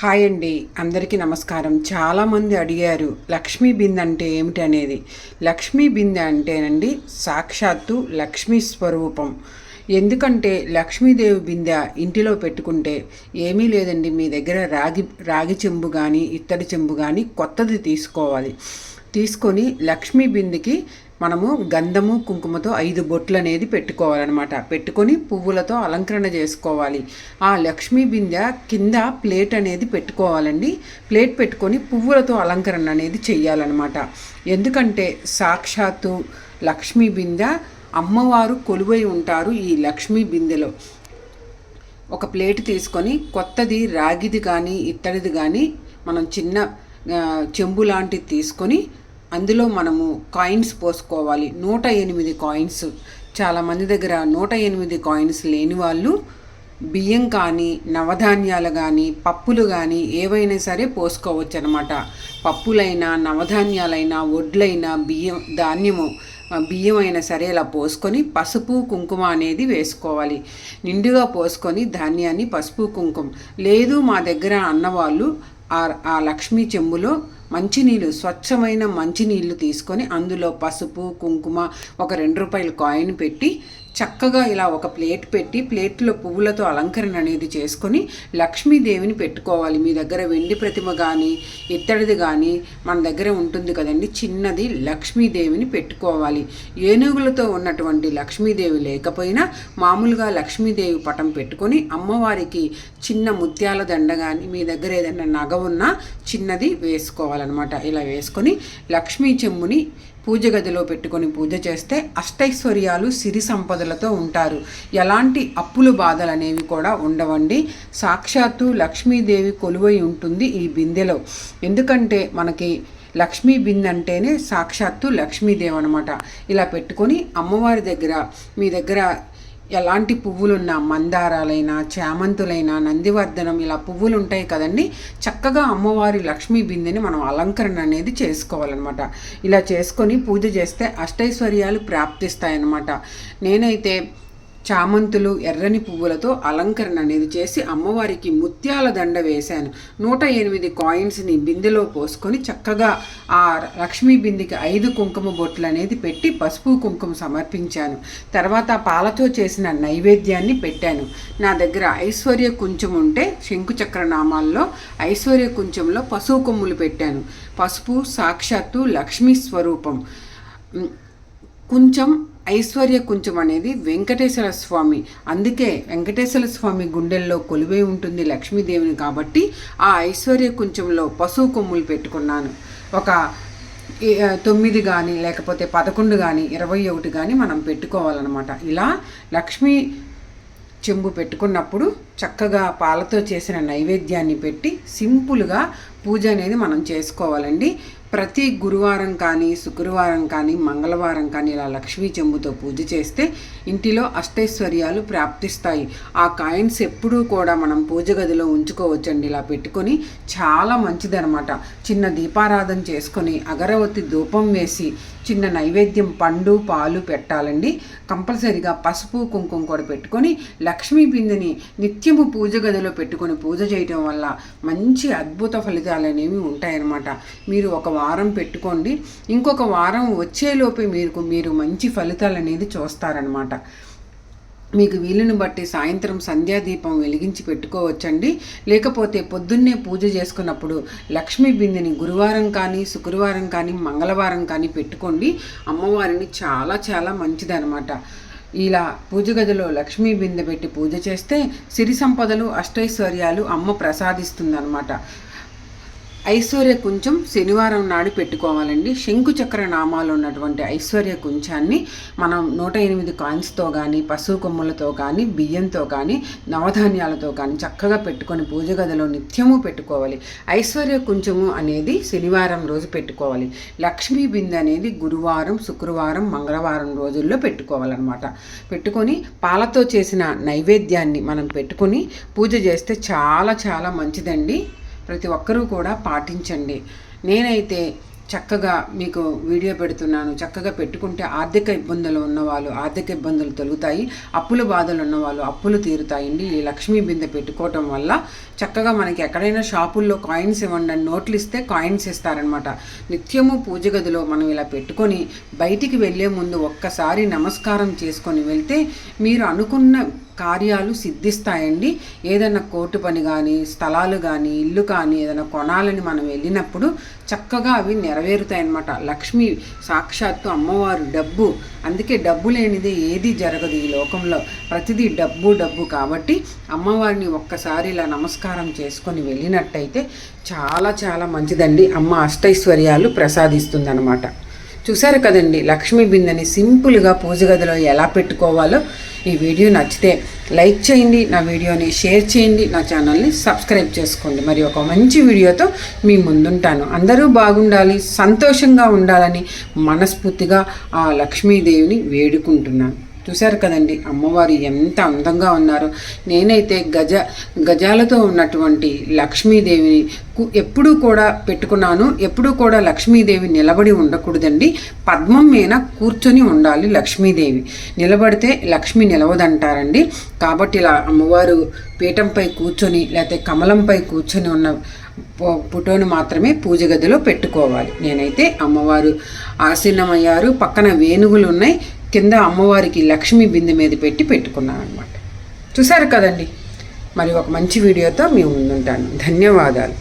Hi అండి అందరికీ నమస్కారం. చాలామంది అడిగారు లక్ష్మీ బిందె అంటే ఏమిటి అనేది. లక్ష్మీ బిందె అంటేనండి సాక్షాత్తు లక్ష్మీ స్వరూపం. ఎందుకంటే లక్ష్మీదేవి బిందె ఇంటిలో పెట్టుకుంటే ఏమీ లేదండి మీ దగ్గర రాగి రాగి చెంబు కానీ ఇత్తడి చెంబు కానీ కొత్తది తీసుకోవాలి. తీసుకొని లక్ష్మీ బిందెకి మనము గంధము కుంకుమతో ఐదు బొట్లు అనేది పెట్టుకోవాలన్నమాట. పెట్టుకొని పువ్వులతో అలంకరణ చేసుకోవాలి. ఆ లక్ష్మీ బిందె కింద ప్లేట్ అనేది పెట్టుకోవాలండి. ప్లేట్ పెట్టుకొని పువ్వులతో అలంకరణ అనేది చెయ్యాలన్నమాట. ఎందుకంటే సాక్షాత్తు లక్ష్మీ బిందె అమ్మవారు కొలువై ఉంటారు ఈ లక్ష్మీ బిందెలో. ఒక ప్లేట్ తీసుకొని కొత్తది రాగిది కానీ ఇత్తడిది కానీ మనం చిన్న చెంబు లాంటిది తీసుకొని అందులో మనము కాయిన్స్ పోసుకోవాలి. నూట ఎనిమిది కాయిన్స్ చాలామంది దగ్గర నూట ఎనిమిది కాయిన్స్ లేని వాళ్ళు బియ్యం కానీ నవధాన్యాలు కానీ పప్పులు కానీ ఏవైనా సరే పోసుకోవచ్చు అనమాట పప్పులైనా నవధాన్యాలైనా వడ్లైనా బియ్యం ధాన్యము బియ్యం అయినా సరే ఇలా పోసుకొని పసుపు కుంకుమ అనేది వేసుకోవాలి. నిండుగా పోసుకొని ధాన్యాన్ని పసుపు కుంకుమ. లేదు మా దగ్గర అన్నవాళ్ళు ఆ ఆ లక్ష్మీ చెంబులో మంచినీళ్ళు స్వచ్ఛమైన మంచినీళ్ళు తీసుకొని అందులో పసుపు కుంకుమ ఒక రెండు రూపాయల కాయిన్ పెట్టి చక్కగా ఇలా ఒక ప్లేట్ పెట్టి ప్లేట్లో పువ్వులతో అలంకరణ అనేది చేసుకొని లక్ష్మీదేవిని పెట్టుకోవాలి. మీ దగ్గర వెండి ప్రతిమ కానీ ఇత్తడిది కానీ మన దగ్గర ఉంటుంది కదండి. చిన్నది లక్ష్మీదేవిని పెట్టుకోవాలి. ఏనుగులతో ఉన్నటువంటి లక్ష్మీదేవి లేకపోయినా మామూలుగా లక్ష్మీదేవి పటం పెట్టుకొని అమ్మవారికి చిన్న ముత్యాల దండ కానీ మీ దగ్గర ఏదైనా నగ ఉన్నా చిన్నది వేసుకోవాలన్నమాట. ఇలా వేసుకొని లక్ష్మీ చెమ్ముని పూజ గదిలో పెట్టుకొని పూజ చేస్తే అష్టైశ్వర్యాలు సిరి బాధలతో ఉంటారు. ఎలాంటి అప్పులు బాధలు అనేవి కూడా ఉండవండి. సాక్షాత్తు లక్ష్మీదేవి కొలువై ఉంటుంది ఈ బిందెలో. ఎందుకంటే మనకి లక్ష్మీ బిందె అంటేనే సాక్షాత్తు లక్ష్మీదేవి అనమాట ఇలా పెట్టుకొని అమ్మవారి దగ్గర మీ దగ్గర ఎలాంటి పువ్వులున్నా మందారాలైనా చామంతులైనా నందివర్ధనం ఇలా పువ్వులు ఉంటాయి కదండి. చక్కగా అమ్మవారి లక్ష్మీ బిందెని మనం అలంకరణ అనేది చేసుకోవాలన్నమాట. ఇలా చేసుకొని పూజ చేస్తే అష్టైశ్వర్యాలు ప్రాప్తిస్తాయన్నమాట. నేనైతే చామంతులు ఎర్రని పువ్వులతో అలంకరణ అనేది చేసి అమ్మవారికి ముత్యాల దండ వేశాను. నూట ఎనిమిది కాయిన్స్ని బిందెలో పోసుకొని చక్కగా ఆ లక్ష్మీ బిందెకి ఐదు కుంకుమ బొట్లు అనేది పెట్టి పసుపు కుంకుమ సమర్పించాను. తర్వాత పాలతో చేసిన నైవేద్యాన్ని పెట్టాను. నా దగ్గర ఐశ్వర్య కుంచం ఉంటే శంకుచక్ర నామాల్లో ఐశ్వర్య కుంచంలో పసుపు కొమ్ములు పెట్టాను. పసుపు సాక్షాత్తు లక్ష్మీ స్వరూపం. కొంచెం ఐశ్వర్య కుంచం అనేది వెంకటేశ్వర స్వామి. అందుకే వెంకటేశ్వర స్వామి గుండెల్లో కొలువై ఉంటుంది లక్ష్మీదేవిని కాబట్టి ఆ ఐశ్వర్య కుంచంలో పశువు కొమ్ములు పెట్టుకున్నాను. ఒక తొమ్మిది కానీ లేకపోతే పదకొండు కానీ ఇరవై ఒకటి కానీ మనం పెట్టుకోవాలన్నమాట. ఇలా లక్ష్మీ చెంబు పెట్టుకున్నప్పుడు చక్కగా పాలతో చేసిన నైవేద్యాన్ని పెట్టి సింపుల్గా పూజ అనేది మనం చేసుకోవాలండి. ప్రతి గురువారం కానీ శుక్రవారం కానీ మంగళవారం కానీ ఇలా లక్ష్మీ చెంబుతో పూజ చేస్తే ఇంటిలో అష్టైశ్వర్యాలు ప్రాప్తిస్తాయి. ఆ కాయిన్స్ ఎప్పుడూ కూడా మనం పూజ గదిలో ఉంచుకోవచ్చండి. ఇలా పెట్టుకొని చాలా మంచిదనమాట. చిన్న దీపారాధన చేసుకొని అగరవతి ధూపం వేసి చిన్న నైవేద్యం పండు పాలు పెట్టాలండి. కంపల్సరిగా పసుపు కుంకుమ కూడా పెట్టుకొని లక్ష్మీ బిందెని నిత్యము పూజ గదిలో పెట్టుకొని పూజ చేయటం వల్ల మంచి అద్భుత ఫలితాలు అనేవి ఉంటాయన్నమాట. మీరు ఒక వారం పెట్టుకోండి. ఇంకొక వారం వచ్చేలోపే మీకు మీరు మంచి ఫలితాలు అనేది చూస్తారనమాట మీకు వీలుని బట్టి సాయంత్రం సంధ్యాదీపం వెలిగించి పెట్టుకోవచ్చండి. లేకపోతే పొద్దున్నే పూజ చేసుకున్నప్పుడు లక్ష్మీ బిందెని గురువారం కానీ శుక్రవారం కానీ మంగళవారం కానీ పెట్టుకోండి. అమ్మవారిని చాలా చాలా మంచిదనమాట ఇలా పూజ గదిలో లక్ష్మీ బిందె పెట్టి పూజ చేస్తే సిరి సంపదలు అష్టైశ్వర్యాలు అమ్మ ప్రసాదిస్తుందన్నమాట. ఐశ్వర్య కుంచం శనివారం నాడు పెట్టుకోవాలండి. శంకుచక్ర నామాలు ఉన్నటువంటి ఐశ్వర్య కుంచాన్ని మనం నూట ఎనిమిది కాయిన్స్తో కానీ పశువు కొమ్ములతో కానీ బియ్యంతో కానీ నవధాన్యాలతో కానీ చక్కగా పెట్టుకొని పూజ గదిలో నిత్యము పెట్టుకోవాలి. ఐశ్వర్య కుంచము అనేది శనివారం రోజు పెట్టుకోవాలి. లక్ష్మీ బిందె అనేది గురువారం శుక్రవారం మంగళవారం రోజుల్లో పెట్టుకోవాలన్నమాట. పెట్టుకొని పాలతో చేసిన నైవేద్యాన్ని మనం పెట్టుకొని పూజ చేస్తే చాలా చాలా మంచిదండి. ప్రతి ఒక్కరూ కూడా పాటించండి. నేనైతే చక్కగా మీకు వీడియో పెడుతున్నాను. చక్కగా పెట్టుకుంటే ఆర్థిక ఇబ్బందులు ఉన్నవాళ్ళు ఆర్థిక ఇబ్బందులు తొలుగుతాయి. అప్పుల బాధలు ఉన్నవాళ్ళు అప్పులు తీరుతాయండి. ఈ లక్ష్మీ బిందె పెట్టుకోవటం వల్ల చక్కగా మనకి ఎక్కడైనా షాపుల్లో కాయిన్స్ ఇవ్వండి అని నోట్లు ఇస్తే కాయిన్స్ ఇస్తారనమాట నిత్యము పూజ గదిలో మనం ఇలా పెట్టుకొని బయటికి వెళ్ళే ముందు ఒక్కసారి నమస్కారం చేసుకొని వెళ్తే మీరు అనుకున్న కార్యాలు సిద్ధిస్తాయండి. ఏదైనా కోర్టు పని కానీ స్థలాలు కానీ ఇల్లు కానీ ఏదైనా కొనాలని మనం వెళ్ళినప్పుడు చక్కగా అవి నెరవేరుతాయి అన్నమాట లక్ష్మి సాక్షాత్తు అమ్మవారు డబ్బు. అందుకే డబ్బు లేనిదే ఏది జరగదు ఈ లోకంలో. ప్రతిదీ డబ్బు డబ్బు కాబట్టి అమ్మవారిని ఒక్కసారి ఇలా నమస్కారం చేసుకొని వెళ్ళినట్టయితే చాలా చాలా మంచిదండి. అమ్మ అష్టైశ్వర్యాలు ప్రసాదిస్తుందన్నమాట. చూశారు కదండి లక్ష్మీ బిందెని సింపుల్గా పూజ గదిలో ఎలా పెట్టుకోవాలో ఈ వీడియో నచ్చితే లైక్ చేయండి నా వీడియోని షేర్ చేయండి నా ఛానల్ని సబ్స్క్రైబ్ చేసుకోండి. మరి ఒక మంచి వీడియోతో మీ ముందుంటాను. అందరూ బాగుండాలి సంతోషంగా ఉండాలని మనస్ఫూర్తిగా ఆ లక్ష్మీదేవిని వేడుకుంటున్నాను. చూశారు కదండి. అమ్మవారు ఎంత అందంగా ఉన్నారో. నేనైతే గజ గజాలతో ఉన్నటువంటి లక్ష్మీదేవిని కు- ఎప్పుడూ కూడా పెట్టుకున్నాను. ఎప్పుడూ కూడా లక్ష్మీదేవి నిలబడి ఉండకూడదండి. పద్మం మీద కూర్చొని ఉండాలి లక్ష్మీదేవి. నిలబడితే లక్ష్మి నిలవదంటారండి. కాబట్టి ఇలా అమ్మవారు పీఠంపై కూర్చొని లేకపోతే కమలంపై కూర్చొని ఉన్న ఫో- ఫోటోను మాత్రమే పూజ గదిలో పెట్టుకోవాలి. నేనైతే అమ్మవారు ఆసీనమయ్యారు పక్కన వేణువులు ఉన్నాయి. కింద అమ్మవారికి లక్ష్మీ బిందె మీద పెట్టి పెట్టుకున్నాను అనమాట చూసారు కదండి? మరి ఒక మంచి వీడియోతో మీ ముందుంటాను. ధన్యవాదాలు.